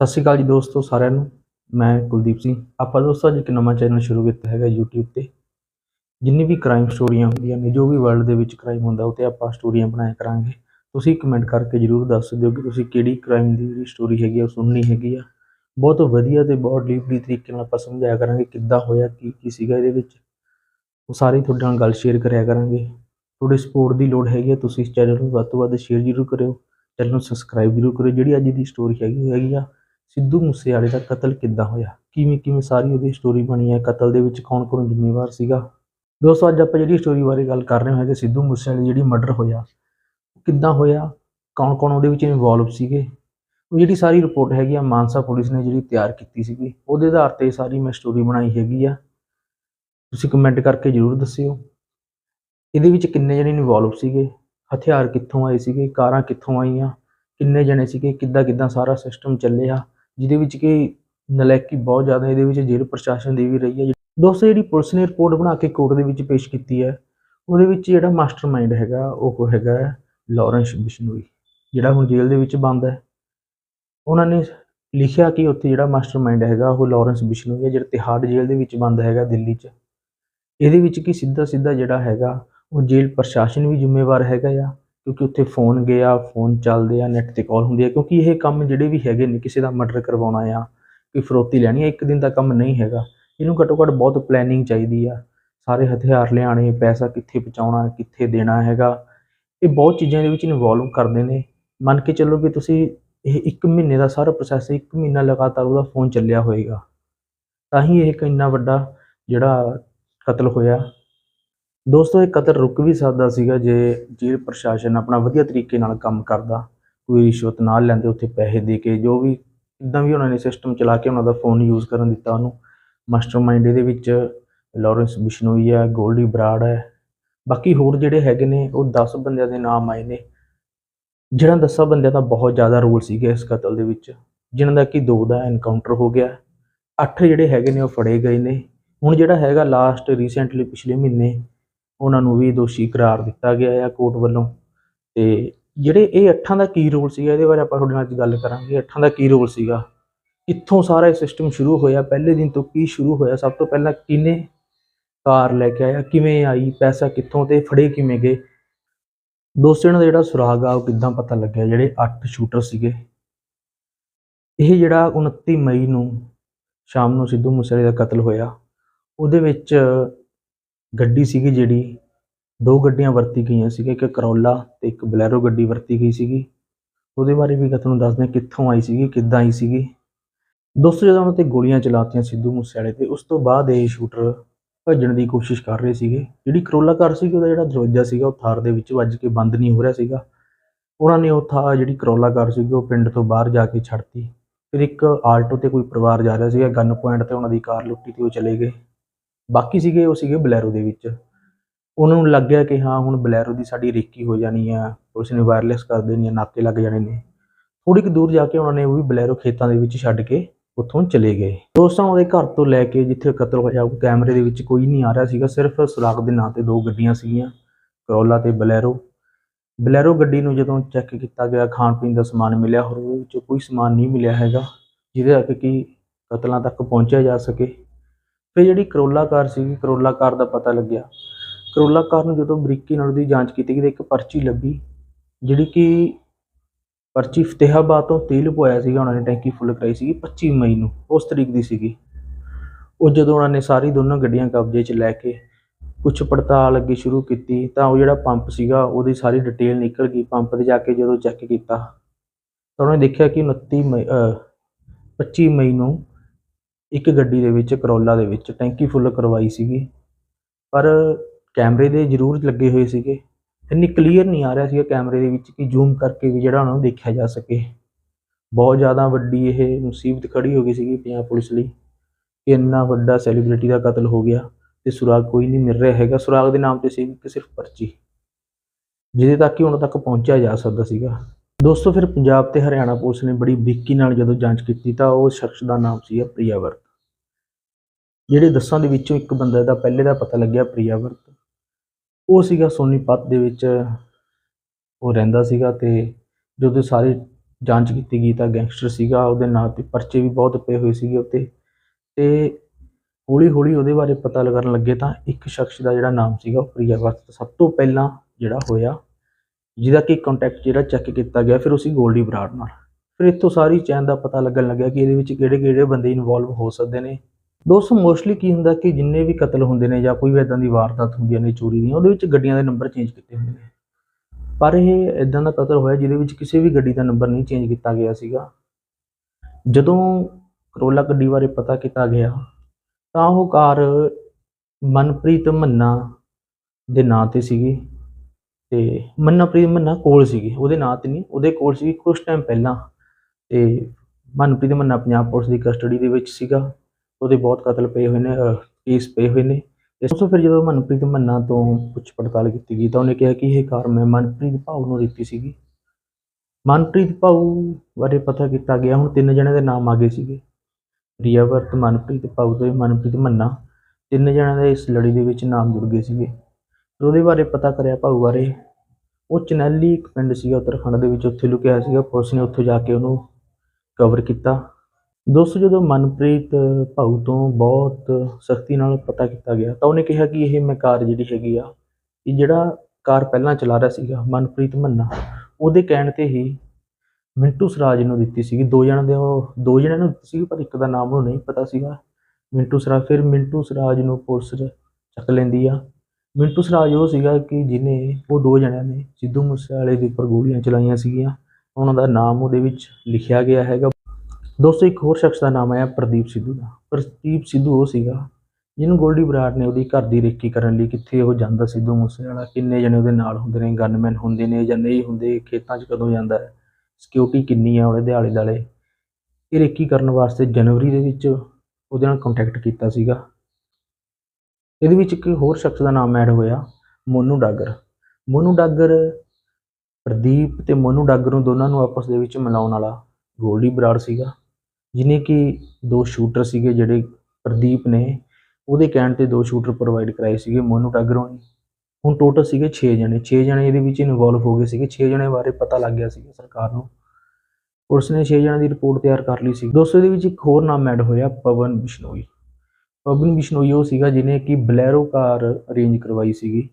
ਸਤਿ ਸ਼੍ਰੀ ਅਕਾਲ ਜੀ ਦੋਸਤੋ, ਸਾਰਿਆਂ ਨੂੰ। ਮੈਂ ਕੁਲਦੀਪ ਸਿੰਘ। ਆਪਾਂ ਦੋਸਤੋ, ਅੱਜ ਇੱਕ ਨਵਾਂ ਚੈਨਲ ਸ਼ੁਰੂ ਕੀਤਾ ਹੈਗਾ YouTube ਤੇ। ਜਿੰਨੀ ਵੀ ਕ੍ਰਾਈਮ ਸਟੋਰੀਆਂ ਹੁੰਦੀਆਂ ਨੇ, ਜੋ ਵੀ ਵਰਲਡ ਦੇ ਵਿੱਚ ਕ੍ਰਾਈਮ ਹੁੰਦਾ, ਉਹ ਤੇ ਆਪਾਂ ਸਟੋਰੀਆਂ ਬਣਾਇਆ ਕਰਾਂਗੇ। ਤੁਸੀਂ ਕਮੈਂਟ ਕਰਕੇ ਜਰੂਰ ਦੱਸ ਦਿਓ ਕਿ ਤੁਸੀਂ ਕਿਹੜੀ ਕ੍ਰਾਈਮ ਦੀ ਜਿਹੜੀ ਸਟੋਰੀ ਹੈਗੀ ਆ, ਉਹ ਸੁਣਨੀ ਹੈਗੀ ਆ। ਬਹੁਤ ਵਧੀਆ ਤੇ ਬਹੁਤ ਡੀਪਲੀ ਤਰੀਕੇ ਨਾਲ ਆਪਾਂ ਸਮਝਾਇਆ ਕਰਾਂਗੇ ਕਿੱਦਾਂ ਹੋਇਆ, ਕੀ ਕੀ ਸੀਗਾ ਇਹਦੇ ਵਿੱਚ। ਉਹ ਸਾਰੀ ਤੁਹਾਡੇ ਨਾਲ ਗੱਲ ਸ਼ੇਅਰ ਕਰਿਆ ਕਰਾਂਗੇ। ਤੁਹਾਡੇ ਸਪੋਰਟ ਦੀ ਲੋੜ ਹੈਗੀ ਆ, ਤੁਸੀਂ ਇਸ ਚੈਨਲ ਨੂੰ ਵੱਧ ਤੋਂ ਵੱਧ ਸ਼ੇਅਰ ਜਰੂਰ ਕਰਿਓ। ਚੈਨਲ ਨੂੰ ਸਬਸਕ੍ਰਾਈਬ ਜਰੂਰ ਕਰਿਓ। ਜਿਹੜੀ ਅੱਜ ਦੀ ਸਟੋਰੀ ਹੈਗੀ, ਉਹ ਹੈਗੀ ਆ। ਸਿੱਧੂ ਮੂਸੇਵਾਲੇ ਦਾ ਕਤਲ ਕਿੱਦਾਂ ਹੋਇਆ? ਕਿਵੇਂ ਕਿਵੇਂ ਸਾਰੀ ਉਹਦੀ ਸਟੋਰੀ ਬਣੀ ਹੈ? ਕਤਲ ਦੇ ਵਿੱਚ ਕੌਣ ਕੌਣ ਜ਼ਿੰਮੇਵਾਰ ਸੀਗਾ? ਦੋਸਤੋ, ਅੱਜ ਆਪਾਂ ਜਿਹੜੀ ਸਟੋਰੀ ਬਾਰੇ ਗੱਲ ਕਰ ਰਹੇ ਹਾਂ ਕਿ ਸਿੱਧੂ ਮੂਸੇਵਾਲੇ ਦੀ ਜਿਹੜੀ ਮਰਡਰ ਹੋਇਆ, ਉਹ ਕਿੱਦਾਂ ਹੋਇਆ? ਕੌਣ ਕੌਣ ਉਹਦੇ ਵਿੱਚ ਇਨਵੋਲਵ ਸੀਗੇ? ਉਹ ਜਿਹੜੀ ਸਾਰੀ ਰਿਪੋਰਟ ਹੈਗੀ ਆ, ਮਾਨਸਾ ਪੁਲਿਸ ਨੇ ਜਿਹੜੀ ਤਿਆਰ ਕੀਤੀ ਸੀਗੀ, ਉਹਦੇ ਆਧਾਰ ਤੇ ਸਾਰੀ ਮੈਂ ਸਟੋਰੀ ਬਣਾਈ ਹੈਗੀ ਆ। ਤੁਸੀਂ ਕਮੈਂਟ ਕਰਕੇ ਜਰੂਰ ਦੱਸਿਓ। ਇਹਦੇ ਵਿੱਚ ਕਿੰਨੇ ਜਣੇ ਇਨਵੋਲਵ ਸੀਗੇ? ਹਥਿਆਰ ਕਿੱਥੋਂ ਆਏ ਸੀਗੇ? ਕਾਰਾਂ ਕਿੱਥੋਂ ਆਈਆਂ? ਕਿੰਨੇ ਜਣੇ ਸੀਗੇ? ਕਿੱਦਾਂ ਕਿੱਦਾਂ ਸਾਰਾ ਸਿਸਟਮ ਚੱਲਿਆ? ਜਿਹਦੇ ਵਿੱਚ ਕਿ ਨਲਾਇਕੀ ਬਹੁਤ ਜ਼ਿਆਦਾ ਇਹਦੇ ਵਿੱਚ ਜੇਲ੍ਹ ਪ੍ਰਸ਼ਾਸਨ ਦੀ ਵੀ ਰਹੀ ਹੈ। ਦੋਸਤੋ, ਜਿਹੜੀ ਪੁਲਿਸ ਨੇ ਰਿਪੋਰਟ ਬਣਾ ਕੇ ਕੋਰਟ ਦੇ ਵਿੱਚ ਪੇਸ਼ ਕੀਤੀ ਹੈ, ਉਹਦੇ ਵਿੱਚ ਜਿਹੜਾ ਮਾਸਟਰਮਾਈਂਡ ਹੈਗਾ, ਉਹ ਹੈਗਾ ਲਾਰੈਂਸ ਬਿਸ਼ਨੋਈ, ਜਿਹੜਾ ਹੁਣ ਜੇਲ੍ਹ ਦੇ ਵਿੱਚ ਬੰਦ ਹੈ। ਉਹਨਾਂ ਨੇ ਲਿਖਿਆ ਕਿ ਉੱਥੇ ਜਿਹੜਾ ਮਾਸਟਰਮਾਈਂਡ ਹੈਗਾ, ਉਹ ਲਾਰੈਂਸ ਬਿਸ਼ਨੋਈ ਹੈ, ਜਿਹੜਾ ਤਿਹਾੜ ਜੇਲ੍ਹ ਦੇ ਵਿੱਚ ਬੰਦ ਹੈਗਾ ਦਿੱਲੀ 'ਚ। ਇਹਦੇ ਵਿੱਚ ਕੀ ਸਿੱਧਾ ਸਿੱਧਾ ਜਿਹੜਾ ਹੈਗਾ, ਉਹ ਜੇਲ੍ਹ ਪ੍ਰਸ਼ਾਸਨ ਵੀ ਜ਼ਿੰਮੇਵਾਰ ਹੈਗਾ ਆ। ਕਿਉਂਕਿ ਉੱਥੇ ਫੋਨ ਗਿਆ ਫੋਨ ਚੱਲਦੇ ਆ ਨੈਟ ਤੇ ਕਾਲ ਹੁੰਦੀ ਆ, ਕਿਉਂਕਿ ਇਹ ਕੰਮ ਜਿਹੜੇ ਵੀ ਹੈਗੇ ਨੇ, ਕਿਸੇ ਦਾ ਮਰਡਰ ਕਰਵਾਉਣਾ ਆ, ਕੋਈ ਫਰੋਤੀ ਲੈਣੀ ਆ, ਇੱਕ ਦਿਨ ਦਾ ਕੰਮ ਨਹੀਂ ਹੈਗਾ। ਇਹਨੂੰ ਘੱਟੋ ਘੱਟ ਬਹੁਤ ਪਲੈਨਿੰਗ ਚਾਹੀਦੀ ਆ। ਸਾਰੇ ਹਥਿਆਰ ਲਿਆਣੇ ਪੈਸਾ ਕਿੱਥੇ ਪਹੁੰਚਾਉਣਾ, ਕਿੱਥੇ ਦੇਣਾ ਹੈਗਾ। ਇਹ ਬਹੁਤ ਚੀਜ਼ਾਂ ਦੇ ਵਿੱਚ ਇਨਵੋਲਵ ਕਰਦੇ ਨੇ। ਮੰਨ ਕੇ ਚੱਲੋ ਕਿ ਤੁਸੀਂ ਇਹ 1 ਮਹੀਨੇ ਦਾ ਸਾਰਾ ਪ੍ਰੋਸੈਸ 1 ਮਹੀਨਾ ਲਗਾਤਾਰ ਉਹਦਾ ਫੋਨ ਚੱਲਿਆ ਹੋਏਗਾ। ਤਾਂ ਹੀ ਇਹ ਇੱਕ ਇੰਨਾ ਵੱਡਾ ਜਿਹੜਾ ਕਤਲ ਹੋਇਆ। ਦੋਸਤੋ ਇਹ ਕਤਲ ਰੁਕ ਵੀ ਸਕਦਾ ਸੀਗਾ ਜੇ ਜੇਲ੍ਹ ਪ੍ਰਸ਼ਾਸਨ ਆਪਣਾ ਵਧੀਆ ਤਰੀਕੇ ਨਾਲ ਕੰਮ ਕਰਦਾ, ਕੋਈ ਰਿਸ਼ਵਤ ਨਾ ਲੈਂਦੇ, ਉੱਥੇ ਪੈਸੇ ਦੇ ਕੇ, ਜੋ ਵੀ ਇਦਾਂ ਵੀ ਉਹਨਾਂ ਨੇ ਸਿਸਟਮ ਚਲਾ ਕੇ ਉਹਨਾਂ ਦਾ ਫੋਨ ਯੂਜ਼ ਕਰਨ ਦਿੱਤਾ ਉਹਨੂੰ। ਮਾਸਟਰਮਾਈਂਡ ਇਹਦੇ ਵਿੱਚ ਲਾਰੈਂਸ ਬਿਸ਼ਨੋਈ ਹੈ ਗੋਲਡੀ ਬਰਾੜ ਹੈ, ਬਾਕੀ ਹੋਰ ਜਿਹੜੇ ਹੈਗੇ ਨੇ, ਉਹ 10 ਬੰਦਿਆਂ ਦੇ ਨਾਮ ਆਏ ਨੇ। ਜਿਹੜਾ 10 ਬੰਦਿਆਂ ਦਾ ਬਹੁਤ ਜ਼ਿਆਦਾ ਰੋਲ ਸੀਗਾ ਇਸ ਕਤਲ ਦੇ ਵਿੱਚ ਜਿਨ੍ਹਾਂ ਦਾ ਕਿ ਦੋ ਦਾ ਐਨਕਾਊਂਟਰ ਹੋ ਗਿਆ। ਅੱਠ ਜਿਹੜੇ ਹੈਗੇ ਨੇ, ਉਹ ਫੜੇ ਗਏ ਨੇ। ਹੁਣ ਜਿਹੜਾ ਹੈਗਾ ਲਾਸਟ ਰੀਸੈਂਟਲੀ ਪਿਛਲੇ ਮਹੀਨੇ ਉਹਨਾਂ ਨੂੰ ਵੀ ਦੋਸ਼ੀ ਕਰਾਰ ਦਿੱਤਾ ਗਿਆ ਹੈ ਕੋਰਟ ਵੱਲੋਂ। ਤੇ ਜਿਹੜੇ ਇਹ ਅੱਠਾਂ ਦਾ ਕੀ ਰੋਲ ਸੀਗਾ, ਇਹਦੇ ਬਾਰੇ ਆਪਾਂ ਤੁਹਾਡੇ ਨਾਲ ਅੱਜ ਗੱਲ ਕਰਾਂਗੇ। ਅੱਠਾਂ ਦਾ ਕੀ ਰੋਲ ਸੀਗਾ? ਕਿੱਥੋਂ ਸਾਰਾ ਇਹ ਸਿਸਟਮ ਸ਼ੁਰੂ ਹੋਇਆ? ਪਹਿਲੇ ਦਿਨ ਤੋਂ ਕੀ ਸ਼ੁਰੂ ਹੋਇਆ? ਸਭ ਤੋਂ ਪਹਿਲਾਂ ਕਿਨੇ ਕਾਰ ਲੈ ਕੇ ਆਇਆ? ਕਿਵੇਂ ਆਈ? ਪੈਸਾ ਕਿੱਥੋਂ ਤੇ ਫੜੇ ਕਿਵੇਂ ਗਏ? ਦੋਸਤਾਂ ਦਾ ਜਿਹੜਾ ਸੁਰਾਗ ਆ, ਉਹ ਕਿੱਦਾਂ ਪਤਾ ਲੱਗਿਆ? ਜਿਹੜੇ 8 ਸ਼ੂਟਰ ਸੀਗੇ। ਇਹ ਜਿਹੜਾ 29 ਮਈ ਨੂੰ ਸ਼ਾਮ ਨੂੰ ਸਿੱਧੂ ਮੂਸੇਵਾਲੇ ਦਾ ਕਤਲ ਹੋਇਆ, ਉਹਦੇ ਵਿੱਚ ਗੱਡੀ ਸੀਗੀ ਜਿਹੜੀ, ਦੋ ਗੱਡੀਆਂ ਵਰਤੀ ਗਈਆਂ ਸੀਗੀਆਂ, ਇੱਕ ਕਰੋਲਾ ਤੇ ਇੱਕ ਬਲੈਰੋ ਗੱਡੀ ਵਰਤੀ ਗਈ ਸੀਗੀ। ਉਹਦੇ ਬਾਰੇ ਵੀ ਮੈਂ ਤੁਹਾਨੂੰ ਦੱਸਦਾ ਕਿੱਥੋਂ ਆਈ ਸੀਗੀ, ਕਿੱਦਾਂ ਆਈ ਸੀਗੀ। ਦੋਸਤੋ, ਜਦੋਂ ਉਹਨਾਂ ਤੇ ਗੋਲੀਆਂ ਚਲਾਤੀਆਂ ਸਿੱਧੂ ਮੂਸੇਵਾਲੇ ਤੇ, ਉਸ ਤੋਂ ਬਾਅਦ ਇਹ ਸ਼ੂਟਰ ਭੱਜਣ ਦੀ ਕੋਸ਼ਿਸ਼ ਕਰ ਰਹੇ ਸੀਗੇ। ਜਿਹੜੀ ਕਰੋਲਾ ਕਾਰ ਸੀ ਉਹਦਾ ਜਿਹੜਾ ਦਰਵਾਜ਼ਾ ਸੀਗਾ, ਉਹ ਥਾਰ ਦੇ ਵਿੱਚ ਵੱਜ ਕੇ ਬੰਦ ਨਹੀਂ ਹੋ ਰਿਹਾ ਸੀਗਾ। ਉਹਨਾਂ ਨੇ ਉਹ ਥਾ ਜਿਹੜੀ ਕਰੋਲਾ ਕਾਰ ਸੀਗੀ, ਉਹ ਪਿੰਡ ਤੋਂ ਬਾਹਰ ਜਾ ਕੇ ਛੱਡਤੀ। ਫਿਰ ਇੱਕ ਆਲਟੋ ਤੇ ਕੋਈ ਪਰਿਵਾਰ ਜਾ ਰਿਹਾ ਸੀਗਾ ਗਨ ਪੁਆਇੰਟ ਤੇ ਉਹਨਾਂ ਦੀ ਕਾਰ ਲੁੱਟੀ ਤੇ ਉਹ ਚਲੇ ਗਏ। ਬਾਕੀ ਸੀਗੇ, ਉਹ ਸੀਗੇ ਬਲੈਰੋ ਦੇ ਵਿੱਚ। ਉਹਨਾਂ ਨੂੰ ਲੱਗਿਆ ਕਿ ਹਾਂ, ਹੁਣ ਬਲੈਰੋ ਦੀ ਸਾਡੀ ਰੇਕੀ ਹੋ ਜਾਣੀ ਆ, ਪੁਲਿਸ ਨੇ ਵਾਇਰਲੈਸ ਕਰ ਦੇਣੀ ਆ, ਨਾਕੇ ਲੱਗ ਜਾਣੇ ਨੇ। ਥੋੜੀ ਕੁ ਦੂਰ ਜਾ ਕੇ ਉਹਨਾਂ ਨੇ ਉਹ ਵੀ ਬਲੈਰੋ ਖੇਤਾਂ ਦੇ ਵਿੱਚ ਛੱਡ ਕੇ ਉੱਥੋਂ ਚਲੇ ਗਏ। ਦੋਸਤਾਂ, ਉਹਦੇ ਘਰ ਤੋਂ ਲੈ ਕੇ ਜਿੱਥੇ ਕਤਲ ਹੋਇਆ, ਉਹ ਕੈਮਰੇ ਦੇ ਵਿੱਚ ਕੋਈ ਨਹੀਂ ਆ ਰਿਹਾ ਸੀਗਾ, ਸਿਰਫ ਸੁਰਾਗ ਦੇ ਨਾਂ ਤੇ ਦੋ ਗੱਡੀਆਂ ਸੀਗੀਆਂ, ਕਰੋਲਾ ਤੇ ਬਲੈਰੋ। ਬਲੈਰੋ ਗੱਡੀ ਨੂੰ ਜਦੋਂ ਚੈੱਕ ਕੀਤਾ ਗਿਆ, ਖਾਣ ਪੀਣ ਦਾ ਸਮਾਨ ਮਿਲਿਆ, ਹੋਰ ਉਹਦੇ ਵਿੱਚੋਂ ਕੋਈ ਸਮਾਨ ਨਹੀਂ ਮਿਲਿਆ ਹੈਗਾ, ਜਿਹਦੇ ਕਰਕੇ ਕਿ ਕਤਲਾਂ ਤੱਕ ਪਹੁੰਚਿਆ ਜਾ ਸਕੇ। ਫਿਰ ਜਿਹੜੀ ਕਰੋਲਾ ਕਾਰ ਸੀਗੀ ਕਰੋਲਾ ਕਾਰ ਦਾ ਪਤਾ ਲੱਗਿਆ। ਕਰੋਲਾ ਕਾਰ ਨੂੰ ਜਦੋਂ ਬਰੀਕੀ ਨਾਲ ਉਹਦੀ ਜਾਂਚ ਕੀਤੀ ਗਈ ਤਾਂ ਇੱਕ ਪਰਚੀ ਲੱਭੀ, ਜਿਹੜੀ ਕਿ ਪਰਚੀ ਫਤਿਹਾਬਾਦ ਤੋਂ ਤੇਲ ਪਵਾਇਆ ਸੀਗਾ, ਉਹਨਾਂ ਨੇ ਟੈਂਕੀ ਫੁੱਲ ਕਰਾਈ ਸੀਗੀ 25 ਮਈ ਨੂੰ, ਉਸ ਤਰੀਕ ਦੀ ਸੀਗੀ। ਉਹ ਜਦੋਂ ਉਹਨਾਂ ਨੇ ਸਾਰੀ ਦੋਨੋਂ ਗੱਡੀਆਂ ਕਬਜ਼ੇ 'ਚ ਲੈ ਕੇ ਕੁਛ ਪੜਤਾਲ ਅੱਗੇ ਸ਼ੁਰੂ ਕੀਤੀ, ਤਾਂ ਉਹ ਜਿਹੜਾ ਪੰਪ ਸੀਗਾ, ਉਹਦੀ ਸਾਰੀ ਡਿਟੇਲ ਨਿਕਲ ਗਈ, ਪੰਪ ਤੇ ਜਾ ਕੇ ਜਦੋਂ ਚੈੱਕ ਕੀਤਾ, ਤਾਂ ਉਹਨੇ ਦੇਖਿਆ ਕਿ 29 ਮਈ, ਅਹ 25 ਮਈ ਨੂੰ ਇੱਕ ਗੱਡੀ ਦੇ ਵਿੱਚ ਕਰੋਲਾ ਦੇ ਵਿੱਚ ਟੈਂਕੀ ਫੁੱਲ ਕਰਵਾਈ ਸੀਗੀ। ਪਰ ਕੈਮਰੇ ਦੇ ਜ਼ਰੂਰ ਲੱਗੇ ਹੋਏ ਸੀਗੇ। ਇੰਨੀ ਕਲੀਅਰ ਨਹੀਂ ਆ ਰਿਹਾ ਸੀਗਾ ਕੈਮਰੇ ਦੇ ਵਿੱਚ ਕਿ ਜ਼ੂਮ ਕਰਕੇ ਵੀ ਜਿਹੜਾ ਉਹਨਾਂ ਨੂੰ ਦੇਖਿਆ ਜਾ ਸਕੇ। ਬਹੁਤ ਜ਼ਿਆਦਾ ਵੱਡੀ ਇਹ ਮੁਸੀਬਤ ਖੜੀ ਹੋ ਗਈ ਸੀਗੀ ਪੰਜਾਬ ਪੁਲਿਸ ਲਈ ਕਿ ਇੰਨਾ ਵੱਡਾ ਸੈਲੀਬ੍ਰਿਟੀ ਦਾ ਕਤਲ ਹੋ ਗਿਆ ਤੇ ਸੁਰਾਗ ਕੋਈ ਨਹੀਂ ਮਿਲ ਰਿਹਾ ਹੈਗਾ। ਸੁਰਾਗ ਦੇ ਨਾਮ ਤੇ ਸੀ ਕਿ ਸਿਰਫ ਪਰਚੀ ਜਿਹਦੇ ਤੱਕ ਕਿ ਹੁਣ ਤੱਕ ਪਹੁੰਚਿਆ ਜਾ ਸਕਦਾ ਸੀਗਾ। ਦੋਸਤੋ, ਫਿਰ ਪੰਜਾਬ ਤੇ ਹਰਿਆਣਾ ਪੁਲਿਸ ਨੇ ਬੜੀ ਬਰੀਕੀ ਨਾਲ ਜਦੋਂ ਜਾਂਚ ਕੀਤੀ ਤਾਂ ਉਹ ਸ਼ਖਸ ਦਾ ਨਾਮ ਸੀ ਪ੍ਰਿਆਵਰਤ ਜਿਹੜੇ ਦਸਾਂ ਦੇ ਵਿੱਚੋਂ ਇੱਕ ਬੰਦੇ ਦਾ ਪਹਿਲੇ ਦਾ ਪਤਾ ਲੱਗਿਆ ਪ੍ਰਿਆਵਰਤ ਉਹ ਸੀਗਾ ਸੋਨੀਪਤ ਦੇ ਵਿੱਚ, ਉਹ ਰਹਿੰਦਾ ਸੀਗਾ ਤੇ ਜਦੋਂ ਸਾਰੀ ਜਾਂਚ ਕੀਤੀ ਗਈ ਤਾਂ ਗੈਂਗਸਟਰ ਸੀਗਾ, ਉਹਦੇ ਨਾਂ ਤੇ ਪਰਚੇ ਵੀ ਬਹੁਤ ਪਏ ਹੋਏ ਸੀਗੇ ਉੱਤੇ। ਤੇ ਹੌਲੀ ਹੌਲੀ ਉਹਦੇ ਬਾਰੇ ਪਤਾ ਲੱਗਣ ਲੱਗੇ ਤਾਂ ਇੱਕ ਸ਼ਖਸ ਦਾ ਜਿਹੜਾ ਨਾਮ ਸੀਗਾ ਉਹ ਪ੍ਰਿਆਵਰਤ ਸਭ ਤੋਂ ਪਹਿਲਾਂ ਜਿਹੜਾ ਹੋਇਆ ਜਿਹਦਾ ਕਿ ਕੰਟੈਕਟ ਜਿਹੜਾ ਚੈੱਕ ਕੀਤਾ ਗਿਆ, ਫਿਰ ਉਸੇ ਗੋਲਡੀ ਬਰਾੜ ਨਾਲ। ਫਿਰ ਇੱਥੋਂ ਸਾਰੀ ਚੈਨ ਦਾ ਪਤਾ ਲੱਗਣ ਲੱਗਿਆ ਕਿ ਇਹਦੇ ਵਿੱਚ ਕਿਹੜੇ ਕਿਹੜੇ ਬੰਦੇ ਇਨਵੋਲਵ ਹੋ ਸਕਦੇ ਨੇ। ਦੋਸਤੋ ਮੋਸਟਲੀ ਕੀ ਹੁੰਦਾ ਕਿ ਜਿੰਨੇ ਵੀ ਕਤਲ ਹੁੰਦੇ ਨੇ ਜਾਂ ਕੋਈ ਵੀ ਇਦਾਂ ਦੀ ਵਾਰਦਾਤ ਹੁੰਦੀਆਂ ਨੇ ਚੋਰੀ ਦੀਆਂ, ਉਹਦੇ ਵਿੱਚ ਗੱਡੀਆਂ ਦੇ ਨੰਬਰ ਚੇਂਜ ਕੀਤੇ ਹੁੰਦੇ ਨੇ। ਪਰ ਇਹ ਇਦਾਂ ਦਾ ਕਤਲ ਹੋਇਆ ਜਿਹਦੇ ਵਿੱਚ ਕਿਸੇ ਵੀ ਗੱਡੀ ਦਾ ਨੰਬਰ ਨਹੀਂ ਚੇਂਜ ਕੀਤਾ ਗਿਆ ਸੀਗਾ। ਜਦੋਂ ਕਰੋਲਾ ਗੱਡੀ ਬਾਰੇ ਪਤਾ ਕੀਤਾ ਗਿਆ, ਤਾਂ ਉਹ ਕਾਰ ਮਨਪ੍ਰੀਤ ਮੰਨਾ ਦੇ ਨਾਂ ਤੇ ਸੀਗੀ। ਤੇ ਮੰਨਾਪ੍ਰੀਤ ਮੰਨਾ ਕੋਲ ਸੀਗੀ, ਉਹਦੇ ਨਾਂ ਤੇ ਨਹੀਂ, ਉਹਦੇ ਕੋਲ ਸੀ ਕੁਝ ਟਾਈਮ ਪਹਿਲਾਂ। ਤੇ ਮਨਪ੍ਰੀਤ ਮੰਨਾ ਪੰਜਾਬ ਪੁਲਿਸ ਦੀ ਕਸਟਡੀ ਦੇ ਵਿੱਚ ਸੀਗਾ। ਉਹਦੇ ਬਹੁਤ ਕਤਲ ਪਏ ਹੋਏ ਨੇ ਕੇਸ ਪਏ ਹੋਏ ਨੇ। ਇਸ ਤੋਂ ਫਿਰ ਜਦੋਂ ਮਨਪ੍ਰੀਤ ਮੰਨਾ ਤੋਂ ਪੁੱਛ ਪੜਤਾਲ ਕੀਤੀ ਗਈ ਤਾਂ ਉਹਨੇ ਕਿਹਾ ਕਿ ਇਹ ਕਾਰ ਮੈਂ ਮਨਪ੍ਰੀਤ ਭਾਊ ਨੂੰ ਦਿੱਤੀ ਸੀਗੀ। ਮਨਪ੍ਰੀਤ ਭਾਊ ਬਾਰੇ ਪਤਾ ਕੀਤਾ ਗਿਆ, ਹੁਣ ਤਿੰਨ ਜਣਿਆਂ ਦੇ ਨਾਮ ਆ ਗਏ ਸੀਗੇ। ਰਿਆਵਰਤ ਮਨਪ੍ਰੀਤ ਭਾਊ ਤੇ ਮਨਪ੍ਰੀਤ ਮੰਨਾ। ਤਿੰਨ ਜਣਿਆਂ ਦੇ ਇਸ ਲੜੀ ਦੇ ਵਿੱਚ ਨਾਮ ਜੁੜ ਗਏ ਸੀਗੇ। ਉਹਦੇ ਬਾਰੇ ਪਤਾ ਕਰਿਆ ਭਾਊ ਬਾਰੇ ਉਹ ਚਨੈਲੀ ਇੱਕ ਪਿੰਡ ਸੀਗਾ ਉੱਤਰਾਖੰਡ ਦੇ ਵਿੱਚ, ਉੱਥੇ ਲੁਕਿਆ ਸੀਗਾ। ਪੁਲਿਸ ਨੇ ਉੱਥੋਂ ਜਾ ਕੇ ਉਹਨੂੰ ਕਵਰ ਕੀਤਾ। ਦੋਸਤੋ, ਜਦੋਂ ਮਨਪ੍ਰੀਤ ਭਾਊ ਤੋਂ ਬਹੁਤ ਸਖਤੀ ਨਾਲ ਪਤਾ ਕੀਤਾ ਗਿਆ, ਤਾਂ ਉਹਨੇ ਕਿਹਾ ਕਿ ਇਹ ਮੈਂ ਕਾਰ ਜਿਹੜੀ ਹੈਗੀ ਆ, ਇਹ ਜਿਹੜਾ ਕਾਰ ਪਹਿਲਾਂ ਚਲਾ ਰਿਹਾ ਸੀਗਾ, ਮਨਪ੍ਰੀਤ ਮੰਨਾ, ਉਹਦੇ ਕਹਿਣ ਤੇ ਹੀ ਮਿੰਟੂ ਸਰਾਜ ਨੂੰ ਦਿੱਤੀ ਸੀਗੀ। ਦੋ ਜਣਾਂ ਦੇ ਉਹ, ਦੋ ਜਣਿਆਂ ਨੂੰ ਦਿੱਤੀ ਸੀਗੀ, ਪਰ ਇੱਕ ਦਾ ਨਾਮ ਉਹਨੂੰ ਨਹੀਂ ਪਤਾ ਸੀਗਾ। ਮਿੰਟੂ ਸਰਾਜ ਫਿਰ ਮਿੰਟੂ ਸਰਾਜ ਨੂੰ ਪੁਲਿਸ ਚੱਕ ਲੈਂਦੀ ਆ। ਮਿੰਟੂ ਸਰਾਜ ਉਹ ਸੀਗਾ ਕਿ ਜਿਹਨੇ ਉਹ ਦੋ ਜਣਿਆਂ ਨੇ ਸਿੱਧੂ ਮੂਸੇਵਾਲੇ ਦੇ ਉੱਪਰ ਗੋਲੀਆਂ ਚਲਾਈਆਂ ਸੀਗੀਆਂ। ਉਹਨਾਂ ਦਾ ਨਾਮ ਉਹਦੇ ਵਿੱਚ ਲਿਖਿਆ ਗਿਆ ਹੈਗਾ। ਦੋਸਤੋ, ਇੱਕ ਹੋਰ ਸ਼ਖਸ ਦਾ ਨਾਮ ਆਇਆ ਪ੍ਰਦੀਪ ਸਿੱਧੂ ਦਾ। ਪ੍ਰਦੀਪ ਸਿੱਧੂ ਉਹ ਸੀਗਾ ਜਿਹਨੂੰ ਗੋਲਡੀ ਬਰਾੜ ਨੇ ਉਹਦੀ ਘਰ ਦੀ ਰੇਕੀ ਕਰਨ ਲਈ ਕਿੱਥੇ ਉਹ ਜਾਂਦਾ ਸਿੱਧੂ ਮੂਸੇਵਾਲਾ, ਕਿੰਨੇ ਜਣੇ ਉਹਦੇ ਨਾਲ ਹੁੰਦੇ ਨੇ ਗਨਮੈਨ ਹੁੰਦੇ ਨੇ ਜਾਂ ਨਹੀਂ ਹੁੰਦੇ, ਖੇਤਾਂ 'ਚ ਕਦੋਂ ਜਾਂਦਾ ਹੈ ਸਿਕਿਉਰਿਟੀ ਕਿੰਨੀ ਆ ਉਹਦੇ ਆਲੇ ਦਾਲੇ ਇਹ ਰੇਕੀ ਕਰਨ ਵਾਸਤੇ ਜਨਵਰੀ ਦੇ ਵਿੱਚ ਉਹਦੇ ਨਾਲ ਕੰਟੈਕਟ ਕੀਤਾ ਸੀਗਾ। ਇਹਦੇ ਵਿੱਚ ਇੱਕ ਹੋਰ ਸ਼ਖਸ ਦਾ ਨਾਮ ਐਡ ਹੋਇਆ, ਮੋਨੂ ਡਾਗਰ। ਮੋਨੂ ਡਾਗਰ, ਪ੍ਰਦੀਪ ਤੇ ਮੋਨੂ ਡਾਗਰ ਨੂੰ ਦੋਨਾਂ ਨੂੰ ਆਪਸ ਦੇ ਵਿੱਚ ਮਿਲਾਉਣ ਵਾਲਾ ਗੋਲਡੀ ਬਰਾੜ ਸੀਗਾ, ਜਿਨੇ ਕਿ ਦੋ ਸ਼ੂਟਰ ਸੀਗੇ ਜਿਹੜੇ ਪ੍ਰਦੀਪ ਨੇ, ਉਹਦੇ ਕਹਿਣ ਤੇ ਦੋ ਸ਼ੂਟਰ ਪ੍ਰੋਵਾਈਡ ਕਰਾਏ ਸੀਗੇ ਮੋਨੂ ਡਾਗਰੋਂ ਨੇ ਹੁਣ ਟੋਟਲ ਸੀਗੇ 6 ਜਣੇ 6 ਜਣੇ ਇਹਦੇ ਵਿੱਚ ਇਨਵੋਲਵ ਹੋ ਗਏ ਸੀਗੇ 6 ਜਣੇ ਬਾਰੇ ਪਤਾ ਲੱਗ ਗਿਆ ਸੀਗਾ ਸਰਕਾਰ ਨੂੰ। ਪੁਲਿਸ ਨੇ 6 ਜਣਿਆਂ ਦੀ ਰਿਪੋਰਟ ਤਿਆਰ ਕਰ ਲਈ ਸੀ। ਦੋਸਤੋ, ਇਹਦੇ ਵਿੱਚ ਇੱਕ ਹੋਰ ਨਾਮ ਐਡ ਹੋਇਆ, ਪਵਨ ਬਿਸ਼ਨੋਈ। ਪਵਨ ਬਿਸ਼ਨੋਈ ਉਹ ਸੀਗਾ ਜਿਹਨੇ ਕਿ ਬਲੈਰੋ ਕਾਰ ਅਰੇਂਜ ਕਰਵਾਈ ਸੀਗੀ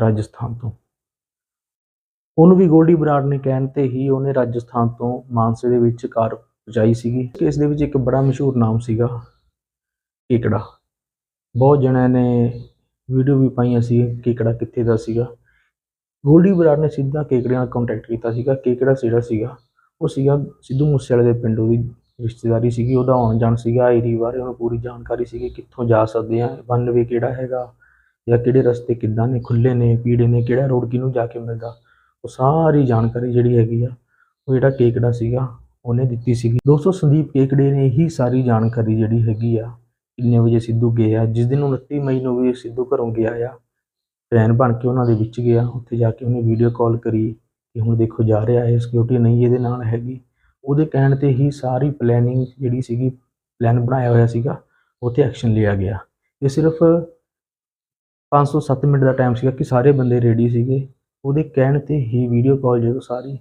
ਰਾਜਸਥਾਨ ਤੋਂ। ਉਹਨੂੰ ਵੀ ਗੋਲਡੀ ਬਰਾੜ ਨੇ ਕਹਿਣ ਤੇ ਹੀ ਉਹਨੇ ਰਾਜਸਥਾਨ ਤੋਂ ਮਾਨਸੇ ਦੇ ਵਿੱਚ ਕਾਰ ਪਹੁੰਚਾਈ ਸੀਗੀ ਇਸ ਦੇ ਵਿੱਚ ਇੱਕ ਬੜਾ ਮਸ਼ਹੂਰ ਨਾਮ ਸੀਗਾ ਕੇਕੜਾ। ਬਹੁਤ ਜਣਿਆਂ ਨੇ ਵੀਡੀਓ ਵੀ ਪਾਈਆਂ ਸੀ ਕੇਕੜਾ ਕਿੱਥੇ ਦਾ ਸੀਗਾ। ਗੋਲਡੀ ਬਰਾੜ ਨੇ ਸਿੱਧਾ ਕੇਕੜੇ ਨਾਲ ਕੰਟੈਕਟ ਕੀਤਾ ਸੀਗਾ, ਕੇਕੜਾ ਜਿਹੜਾ ਸੀਗਾ? ਉਹ ਸੀਗਾ ਸਿੱਧੂ ਮੂਸੇਵਾਲੇ ਦੇ ਪਿੰਡੋਂ ਦੀ ਰਿਸ਼ਤੇਦਾਰੀ ਸੀਗੀ, ਉਹਦਾ ਆਉਣ ਜਾਣ ਸੀਗਾ ਏਰੀ ਬਾਰੇ ਉਹਨੂੰ ਪੂਰੀ ਜਾਣਕਾਰੀ ਸੀਗੀ ਕਿੱਥੋਂ ਜਾ ਸਕਦੇ ਆ ਵਨ ਵੇ ਕਿਹੜਾ ਹੈਗਾ, ਜਾਂ ਕਿਹੜੇ ਰਸਤੇ ਕਿੱਦਾਂ ਨੇ ਖੁੱਲੇ ਨੇ, ਪੀੜੇ ਨੇ, ਕਿਹੜਾ ਰੋਡ ਕਿਹਨੂੰ ਜਾ ਕੇ ਮਿਲਦਾ, ਉਹ ਸਾਰੀ ਜਾਣਕਾਰੀ ਜਿਹੜੀ ਹੈਗੀ ਆ, ਉਹ ਜਿਹੜਾ ਕੇਕੜਾ ਸੀਗਾ, ਉਹਨੇ ਦਿੱਤੀ ਸੀਗੀ। ਦੋਸਤੋ, ਸੰਦੀਪ ਕੇਕੜੇ ਨੇ ਇਹੀ ਸਾਰੀ ਜਾਣਕਾਰੀ ਜਿਹੜੀ ਹੈਗੀ ਆ, ਕਿੰਨੇ ਵਜੇ ਸਿੱਧੂ ਗਏ ਆ ਜਿਸ ਦਿਨ 29 ਮਈ ਨੂੰ ਵੀ ਸਿੱਧੂ ਘਰੋਂ ਗਿਆ ਆ ਫੈਨ ਬਣ ਕੇ ਉਹਨਾਂ ਦੇ ਵਿੱਚ ਗਿਆ, ਉੱਥੇ ਜਾ ਕੇ ਉਹਨੇ ਵੀਡੀਓ ਕਾਲ ਕਰੀ, ਕਿ ਹੁਣ ਦੇਖੋ ਜਾ ਰਿਹਾ ਹੈ ਸਿਕਿਉਰਿਟੀ ਨਹੀਂ ਇਹਦੇ ਨਾਲ ਹੈਗੀ। ਉਹਦੇ ਕਹਿਣ ਤੇ ਹੀ ਸਾਰੀ ਪਲੈਨਿੰਗ ਜਿਹੜੀ ਸੀਗੀ ਪਲਾਨ ਬਣਾਇਆ ਹੋਇਆ ਸੀਗਾ, ਉੱਥੇ ਐਕਸ਼ਨ ਲਿਆ ਗਿਆ। ਇਹ ਸਿਰਫ 507 ਮਿੰਟ ਦਾ ਟਾਈਮ ਸੀਗਾ ਕਿ ਸਾਰੇ ਬੰਦੇ ਰੈਡੀ ਸੀਗੇ। ਉਹਦੇ ਕਹਿਣ ਤੇ ਹੀ ਵੀਡੀਓ ਕਾਲ ਜਦੋਂ ਸਾਰੀ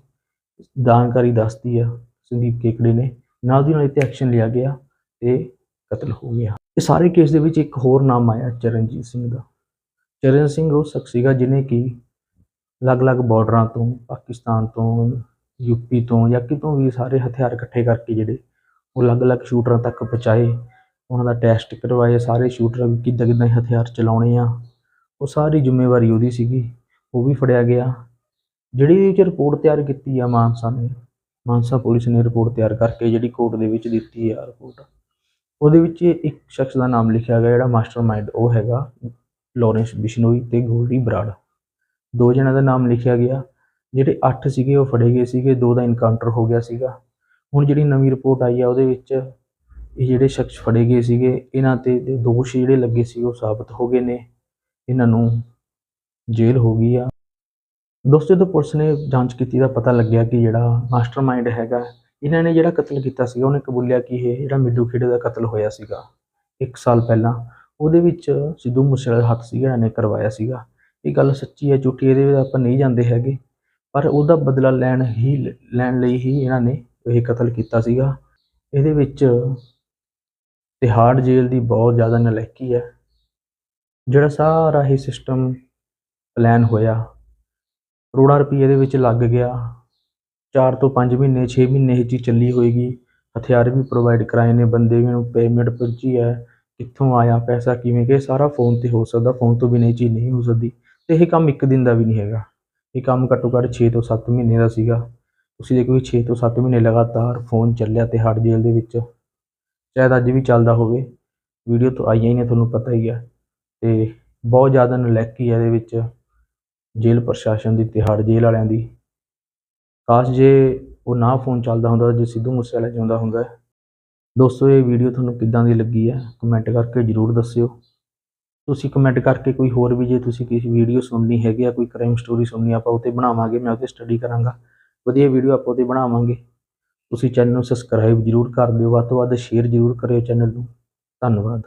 ਜਾਣਕਾਰੀ ਦੱਸਦੀ ਆ ਸੰਦੀਪ ਕੇਕੜੇ ਨੇ, ਨਾਲ ਦੀ ਨਾਲ ਇੱਥੇ ਐਕਸ਼ਨ ਲਿਆ ਗਿਆ ਤੇ ਕਤਲ ਹੋ ਗਿਆ। ਇਹ ਸਾਰੇ ਕੇਸ ਦੇ ਵਿੱਚ ਇੱਕ ਹੋਰ ਨਾਮ ਆਇਆ, ਚਰਨਜੀਤ ਸਿੰਘ ਦਾ। ਚਰਨ ਸਿੰਘ ਉਹ ਸ਼ਖਸ ਸੀਗਾ ਜਿਹਨੇ ਕਿ ਅਲੱਗ-ਅਲੱਗ ਬਾਰਡਰਾਂ ਤੋਂ, ਪਾਕਿਸਤਾਨ ਤੋਂ ਯੂਪੀ ਤੋਂ ਜਾਂ ਕਿਤੋਂ ਵੀ ਸਾਰੇ ਹਥਿਆਰ ਇਕੱਠੇ ਕਰਕੇ ਜਿਹੜੇ ਉਹ ਅਲੱਗ-ਅਲੱਗ ਸ਼ੂਟਰਾਂ ਤੱਕ ਪਹੁੰਚਾਏ। ਉਹਨਾਂ ਦਾ ਟੈਸਟ ਕਰਵਾਏ, ਸਾਰੇ ਸ਼ੂਟਰ ਕਿੱਦਾਂ ਕਿੱਦਾਂ ਹਥਿਆਰ ਚਲਾਉਣੇ ਆ। ਉਹ ਸਾਰੀ ਜ਼ਿੰਮੇਵਾਰੀ ਉਹਦੀ ਸੀਗੀ, ਉਹ ਵੀ ਫੜਿਆ ਗਿਆ। ਜਿਹੜੀ ਇਹਦੇ ਵਿੱਚ ਰਿਪੋਰਟ ਤਿਆਰ ਕੀਤੀ ਆ ਮਾਨਸਾ ਨੇ, ਮਾਨਸਾ ਪੁਲਿਸ ਨੇ ਰਿਪੋਰਟ ਤਿਆਰ ਕਰਕੇ ਜਿਹੜੀ ਕੋਰਟ ਦੇ ਵਿੱਚ ਦਿੱਤੀ ਆ ਰਿਪੋਰਟ ਉਹਦੇ ਵਿੱਚ ਇੱਕ ਸ਼ਖਸ ਦਾ ਨਾਮ ਲਿਖਿਆ ਗਿਆ, ਜਿਹੜਾ ਮਾਸਟਰਮਾਈਂਡ ਉਹ ਹੈਗਾ, ਲਾਰੈਂਸ ਬਿਸ਼ਨੋਈ ਤੇ ਗੋਲਡੀ ਬਰਾੜ। ਦੋ ਜਣਾਂ ਦਾ ਨਾਮ ਲਿਖਿਆ ਗਿਆ। ਜਿਹੜੇ 8 ਸੀਗੇ, ਉਹ ਫੜੇ ਗਏ ਸੀਗੇ, ਦੋ ਦਾ ਇਨਕਾਊਂਟਰ ਹੋ ਗਿਆ ਸੀਗਾ। ਹੁਣ ਜਿਹੜੀ ਨਵੀਂ ਰਿਪੋਰਟ ਆਈ ਆ, ਉਹਦੇ ਵਿੱਚ ਇਹ ਜਿਹੜੇ ਸ਼ਖਸ ਫੜੇ ਗਏ ਸੀਗੇ, ਇਹਨਾਂ ਤੇ ਦੋਸ਼ ਜਿਹੜੇ ਲੱਗੇ ਸੀ, ਉਹ ਸਾਬਤ ਹੋ ਗਏ ਨੇ। ਇਹਨਾਂ ਨੂੰ ਜੇਲ੍ਹ ਹੋ ਗਈ ਆ। ਦੋਸਤੋ, ਜਦੋਂ ਪੁਲਿਸ ਨੇ ਜਾਂਚ ਕੀਤੀ ਤਾਂ ਪਤਾ ਲੱਗਿਆ ਕਿ ਜਿਹੜਾ ਮਾਸਟਰਮਾਈਂਡ ਹੈਗਾ, ਇਹਨਾਂ ਨੇ ਜਿਹੜਾ ਕਤਲ ਕੀਤਾ ਸੀਗਾ, ਉਹਨੇ ਕਬੂਲਿਆ ਕਿ ਇਹ ਜਿਹੜਾ ਮਿੱਡੂ ਖੇੜੇ ਦਾ ਕਤਲ ਹੋਇਆ ਸੀਗਾ 1 ਸਾਲ ਪਹਿਲਾਂ। ਉਹਦੇ ਵਿੱਚ ਸਿੱਧੂ ਮੂਸੇਵਾਲੇ ਹੱਥ ਸੀ ਜਿਹੜਾ ਨੇ ਕਰਵਾਇਆ ਸੀਗਾ। ਇਹ ਗੱਲ ਸੱਚੀ ਹੈ, ਝੂਠੀ ਇਹਦੇ ਵਿੱਚ ਆਪਾਂ ਨਹੀਂ ਜਾਂਦੇ ਹੈਗੇ। ਪਰ ਉਹਦਾ ਬਦਲਾ ਲੈਣ ਹੀ, ਲੈਣ ਲਈ ਹੀ ਇਹਨਾਂ ਨੇ ਇਹ ਕਤਲ ਕੀਤਾ ਸੀਗਾ। ਇਹਦੇ ਵਿੱਚ ਤਿਹਾੜ ਜੇਲ੍ਹ ਦੀ ਬਹੁਤ ਜ਼ਿਆਦਾ ਨਲਾਇਕੀ ਹੈ। ਜਿਹੜਾ ਸਾਰਾ ਇਹ ਸਿਸਟਮ ਪਲਾਨ ਹੋਇਆ, ਕਰੋੜਾਂ ਰੁਪਏ ਦੇ ਵਿੱਚ ਲੱਗ ਗਿਆ। 4 ਤੋਂ 5 ਮਹੀਨੇ 6 ਮਹੀਨੇ ਇਹ ਚੀਜ਼ ਚੱਲੀ ਹੋਏਗੀ। ਹਥਿਆਰ ਵੀ ਪ੍ਰੋਵਾਈਡ ਕਰਾਏ ਨੇ ਬੰਦੇ ਵੀ ਨੂੰ ਪੇਮੈਂਟ ਪਹੁੰਚੀ ਹੈ, ਕਿੱਥੋਂ ਆਇਆ ਪੈਸਾ, ਕਿਵੇਂ, ਕਿ ਸਾਰਾ ਫੋਨ ਤੇ ਹੋ ਸਕਦਾ ਫੋਨ ਤੋਂ ਬਿਨਾਂ ਇਹ ਚੀਜ਼ ਨਹੀਂ ਹੋ ਸਕਦੀ। ਤੇ ਇਹ ਕੰਮ ਇੱਕ ਦਿਨ ਦਾ ਵੀ ਨਹੀਂ ਹੈਗਾ। ਇਹ ਕੰਮ ਘੱਟੋ ਘੱਟ 6 ਤੋਂ 7 ਮਹੀਨੇ ਦਾ ਸੀਗਾ। ਤੁਸੀਂ ਦੇਖੋ ਵੀ 6 ਤੋਂ 7 ਮਹੀਨੇ ਲਗਾਤਾਰ ਫੋਨ ਚੱਲਿਆ ਤੇ ਹੜ ਜੇਲ੍ਹ ਦੇ ਵਿੱਚ। ਸ਼ਾਇਦ ਅੱਜ ਵੀ ਚੱਲਦਾ ਹੋਵੇ। ਵੀਡੀਓ ਤੋਂ ਆਈਆਂ ਹੀ ਨੇ, ਤੁਹਾਨੂੰ ਪਤਾ ਹੀ ਹੈ ਤੇ ਬਹੁਤ ਜ਼ਿਆਦਾ ਨਲੈਕੀ ਹੈ ਇਹਦੇ ਵਿੱਚ ਜੇਲ੍ਹ ਪ੍ਰਸ਼ਾਸਨ ਦੀ ਤਿਹਾੜ ਜੇਲ੍ਹ ਵਾਲਿਆਂ ਦੀ। ਕਾਸ਼ ਜੇ ਉਹ ਨਾ ਫੋਨ ਚੱਲਦਾ ਹੁੰਦਾ ਜੇ ਸਿੱਧੂ ਮੂਸੇਵਾਲਾ ਜਿਉਂਦਾ ਹੁੰਦਾ। ਦੋਸਤੋ, ਇਹ ਵੀਡੀਓ ਤੁਹਾਨੂੰ ਕਿੱਦਾਂ ਦੀ ਲੱਗੀ ਹੈ ਕਮੈਂਟ ਕਰਕੇ ਜਰੂਰ ਦੱਸਿਓ। ਤੁਸੀਂ ਕਮੈਂਟ ਕਰਕੇ ਕੋਈ ਹੋਰ ਵੀ ਜੇ ਤੁਸੀਂ ਕਿਸੇ ਵੀਡੀਓ ਸੁਣਨੀ ਹੈਗੀ ਆ, ਕੋਈ ਕ੍ਰਾਈਮ ਸਟੋਰੀ ਸੁਣਨੀ ਆਪਾਂ ਉਹ 'ਤੇ ਬਣਾਵਾਂਗੇ, ਮੈਂ ਉਹ 'ਤੇ ਸਟੱਡੀ ਕਰਾਂਗਾ। ਵਧੀਆ ਵੀਡੀਓ ਆਪਾਂ ਉਹ ਬਣਾਵਾਂਗੇ। ਤੁਸੀਂ ਚੈਨਲ ਨੂੰ ਸਬਸਕ੍ਰਾਈਬ ਜਰੂਰ ਕਰ ਦਿਓ, ਵੱਧ ਤੋਂ ਵੱਧ ਸ਼ੇਅਰ ਜਰੂਰ ਕਰਿਓ ਚੈਨਲ ਨੂੰ। ਧੰਨਵਾਦ।